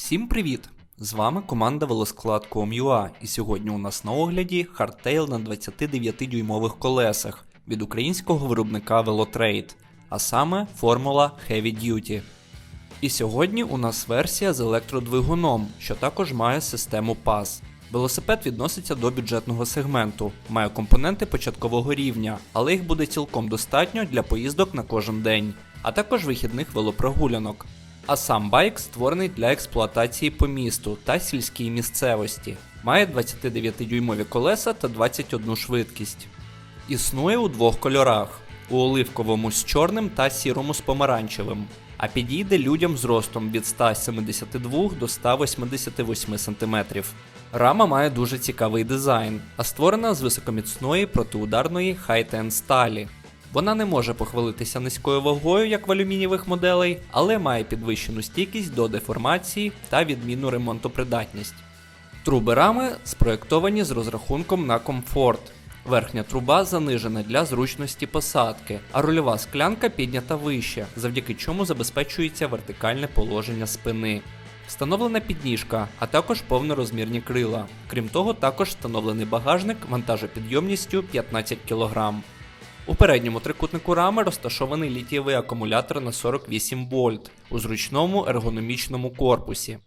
Всім привіт! З вами команда велосклад.com.ua і сьогодні у нас на огляді хардтейл на 29-дюймових колесах від українського виробника Velotrade, а саме формула Heavy Duty. І сьогодні у нас версія з електродвигуном, що також має систему PAS. Велосипед відноситься до бюджетного сегменту, має компоненти початкового рівня, але їх буде цілком достатньо для поїздок на кожен день, а також вихідних велопрогулянок. А сам байк створений для експлуатації по місту та сільській місцевості. Має 29-дюймові колеса та 21 швидкість. Існує у двох кольорах: у оливковому з чорним та сірому з помаранчевим, а підійде людям з ростом від 172 до 188 см. Рама має дуже цікавий дизайн, а створена з високоміцної протиударної хай-тен сталі. Вона не може похвалитися низькою вагою, як в алюмінієвих моделей, але має підвищену стійкість до деформації та відмінну ремонтопридатність. Труби рами спроєктовані з розрахунком на комфорт. Верхня труба занижена для зручності посадки, а рульова склянка піднята вище, завдяки чому забезпечується вертикальне положення спини. Встановлена підніжка, а також повнорозмірні крила. Крім того, також встановлений багажник вантажопідйомністю 15 кг. У передньому трикутнику рами розташований літієвий акумулятор на 48 вольт у зручному ергономічному корпусі.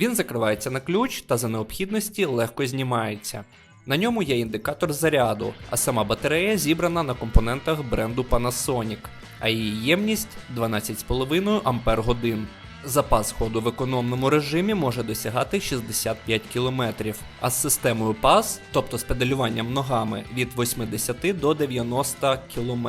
Він закривається на ключ та за необхідності легко знімається. На ньому є індикатор заряду, а сама батарея зібрана на компонентах бренду Panasonic, а її ємність 12,5 Ампер годин. Запас ходу в економному режимі може досягати 65 км, а з системою PAS, тобто з педалюванням ногами, від 80 до 90 км.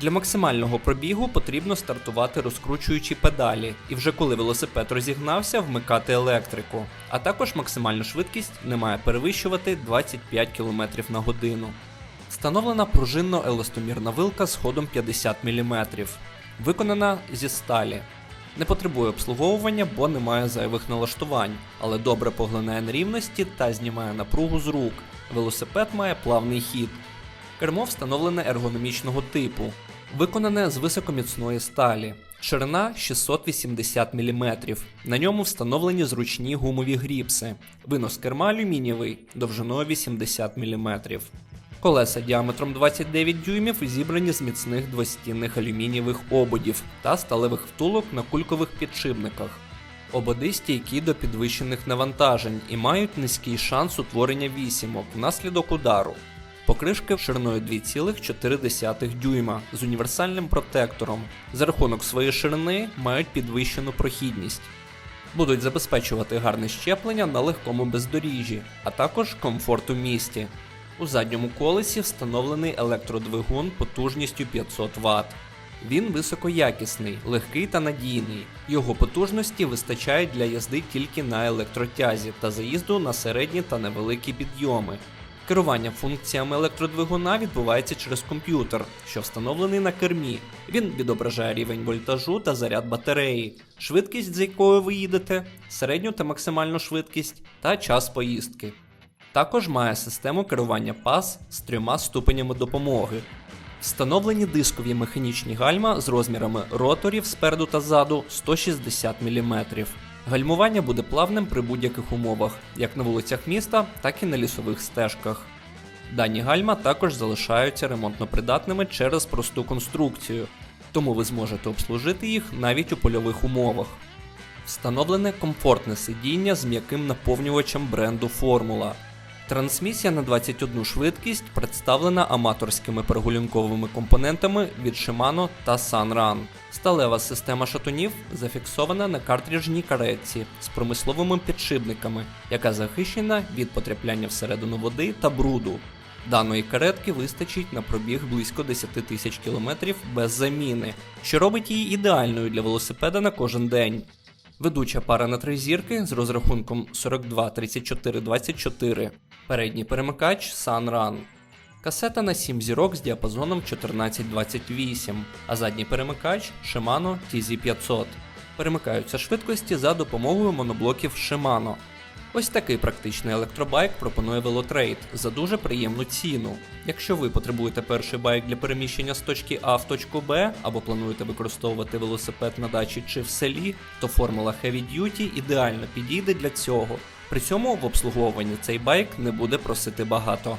Для максимального пробігу потрібно стартувати розкручуючи педалі, і вже коли велосипед розігнався, вмикати електрику. А також максимальну швидкість не має перевищувати 25 км на годину. Встановлена пружинно-еластомірна вилка з ходом 50 мм, виконана зі сталі. Не потребує обслуговування, бо не має зайвих налаштувань, але добре поглинає нерівності та знімає напругу з рук. Велосипед має плавний хід. Кермо встановлене ергономічного типу, виконане з високоміцної сталі. Ширина 680 мм. На ньому встановлені зручні гумові гріпси. Винос керма алюмінієвий довжиною 80 мм. Колеса діаметром 29 дюймів зібрані з міцних двостінних алюмінієвих ободів та сталевих втулок на кулькових підшипниках. Ободи стійкі до підвищених навантажень і мають низький шанс утворення вісімок внаслідок удару. Покришки шириною 2,4 дюйма з універсальним протектором. За рахунок своєї ширини мають підвищену прохідність. Будуть забезпечувати гарне щеплення на легкому бездоріжжі, а також комфорт у місті. У задньому колесі встановлений електродвигун потужністю 500 Вт. Він високоякісний, легкий та надійний. Його потужності вистачає для їзди тільки на електротязі та заїзду на середні та невеликі підйоми. Керування функціями електродвигуна відбувається через комп'ютер, що встановлений на кермі. Він відображає рівень вольтажу та заряд батареї, швидкість, з якою ви їдете, середню та максимальну швидкість та час поїздки. Також має систему керування пас з трьома ступенями допомоги. Встановлені дискові механічні гальма з розмірами роторів спереду та ззаду 160 мм. Гальмування буде плавним при будь-яких умовах, як на вулицях міста, так і на лісових стежках. Дані гальма також залишаються ремонтнопридатними через просту конструкцію, тому ви зможете обслужити їх навіть у польових умовах. Встановлене комфортне сидіння з м'яким наповнювачем бренду Формула. Трансмісія на 21 швидкість представлена аматорськими прогулянковими компонентами від Shimano та Sunrun. Сталева система шатунів зафіксована на картриджній каретці з промисловими підшипниками, яка захищена від потрапляння всередину води та бруду. Даної каретки вистачить на пробіг близько 10 тисяч кілометрів без заміни, що робить її ідеальною для велосипеда на кожен день. Ведуча пара на три зірки з розрахунком 42 34 24. Передній перемикач Sunrun. Касета на 7 зірок з діапазоном 14-28, а задній перемикач Shimano TZ500. Перемикаються швидкості за допомогою моноблоків Shimano. Ось такий практичний електробайк пропонує Velotrade за дуже приємну ціну. Якщо ви потребуєте перший байк для переміщення з точки А в точку Б або плануєте використовувати велосипед на дачі чи в селі, то формула Heavy Duty ідеально підійде для цього. При цьому в обслуговуванні цей байк не буде просити багато.